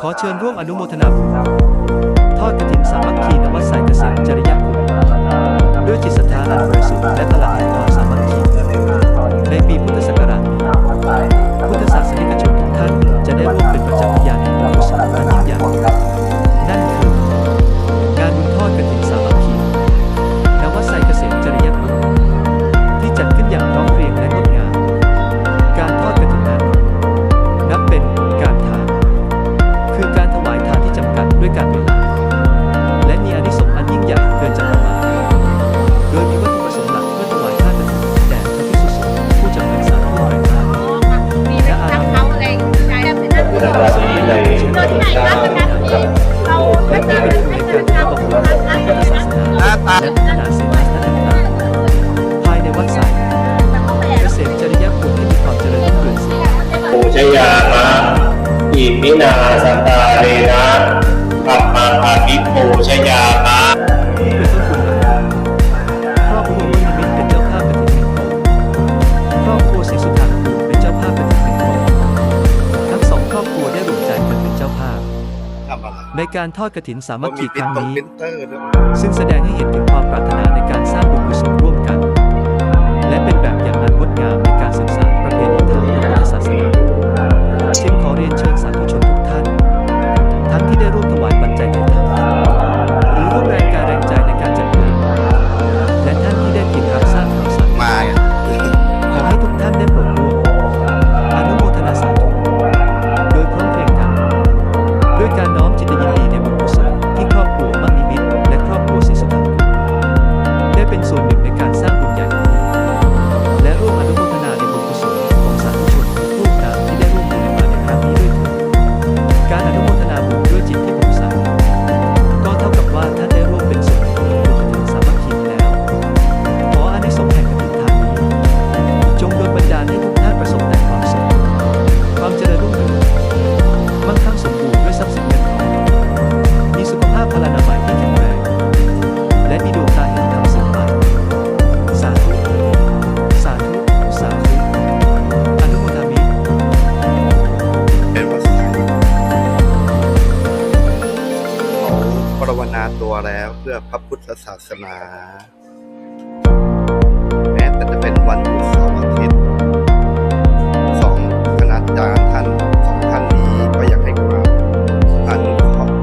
ขอเชิญร่วมอนุโมทนาบุญทอดกระถิ่นสามัคคีนวัดสายเกษตรจริยคุณด้วยจิตศรัทธาอันบริสุทธิ์และพลังแห่งความ อิมินาสตาเรนะกัปปังอาภิปูชยามะนี่คือต้นทุนหลักครอบครัวมุนิมิตเป็นเจ้าภาพกฐินหนึ่งองค์ครอบครัวศรีสุธารภูเป็นเจ้าภาพกฐินหนึ่งองค์ทั้งสองครอบครัวได้รวมใจกันเป็นเจ้าภาพ ทำอะไรในการทอดกฐินสามัคคีคเป็นรั้งต้องนี้ เป็นเตอร์ด้วย ซึ่งแสดงให้เห็นถึงความปรารถนาในการสร้างบุญกุศลร่วมกัน และเป็นแบบ แล้วเพื่อพระพุทธศาสนา แม้แต่จะเป็นวันหยุดเสาร์อาทิตย์สองคณาจารย์ท่านสองท่านนี้ก็อยากให้ความอนุเคราะห์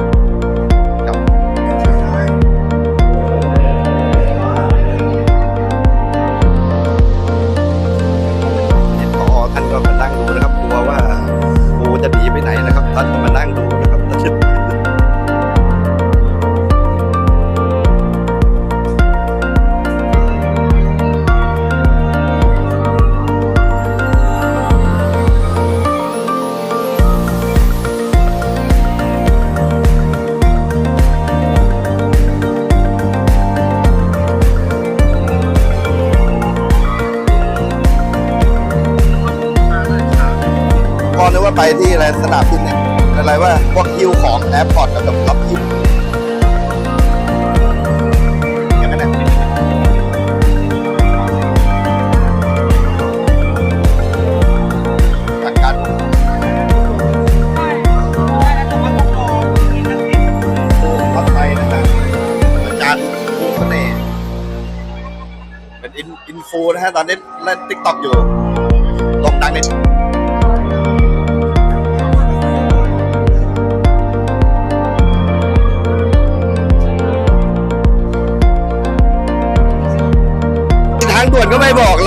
กับเห็นพอท่านก็มานั่งดูนะครับกลัวว่าครูจะหนีไปไหนนะครับ ท่านก็มานั่งดูนะครับ ไปที่อะไรสนามบินเนี่ยอะไรว่าพวกฮิวของแอร์พอร์ตกับแบบรับฮิวอย่างนั้นเนี่ยจากการปูพัดไทยนะฮะอาจารย์ปูเสน่ห์เป็นอินอินฟูนะฮะตอนนี้เล่นติ๊กต็อกอยู่ลงดังใน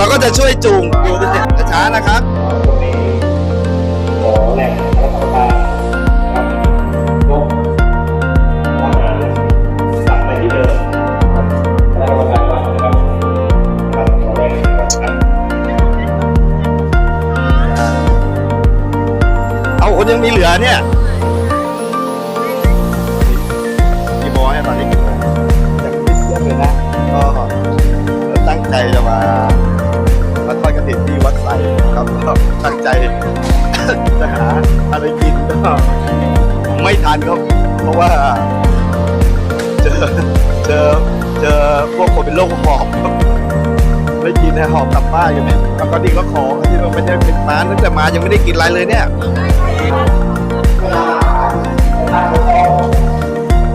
เราก็จะช่วยจูงดูไปสิช้าๆนะครับขอแหล่งรัฐบาลครับยกอาหารกลับไปเดิมครับแล้วก็การวางนะครับครับขอแหล่งครับเอาคนยังมีเหลือเนี่ย ใจ จะหาอะไรกินก็ไม่ทันครับ เพราะว่า เจอเจอเจอพวกคนเป็นโรคหอบไม่กินนะหอบกลับบ้านกันเนี่ยแล้วก็ดีก็ขอที่มันไม่ได้เป็นมาตั้งแต่มายังไม่ได้กินอะไรเลยเนี่ย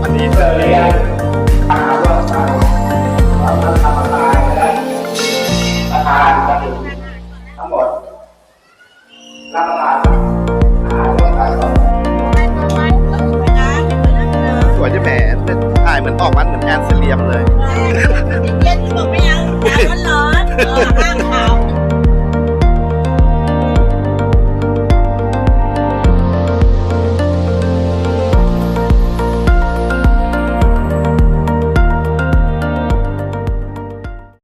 อันนี้เจอ อนออกมันเหมือนแอนเซเลียมเลย เย็นๆบอกไม่ยังร้อนร้อนเออข้างขาว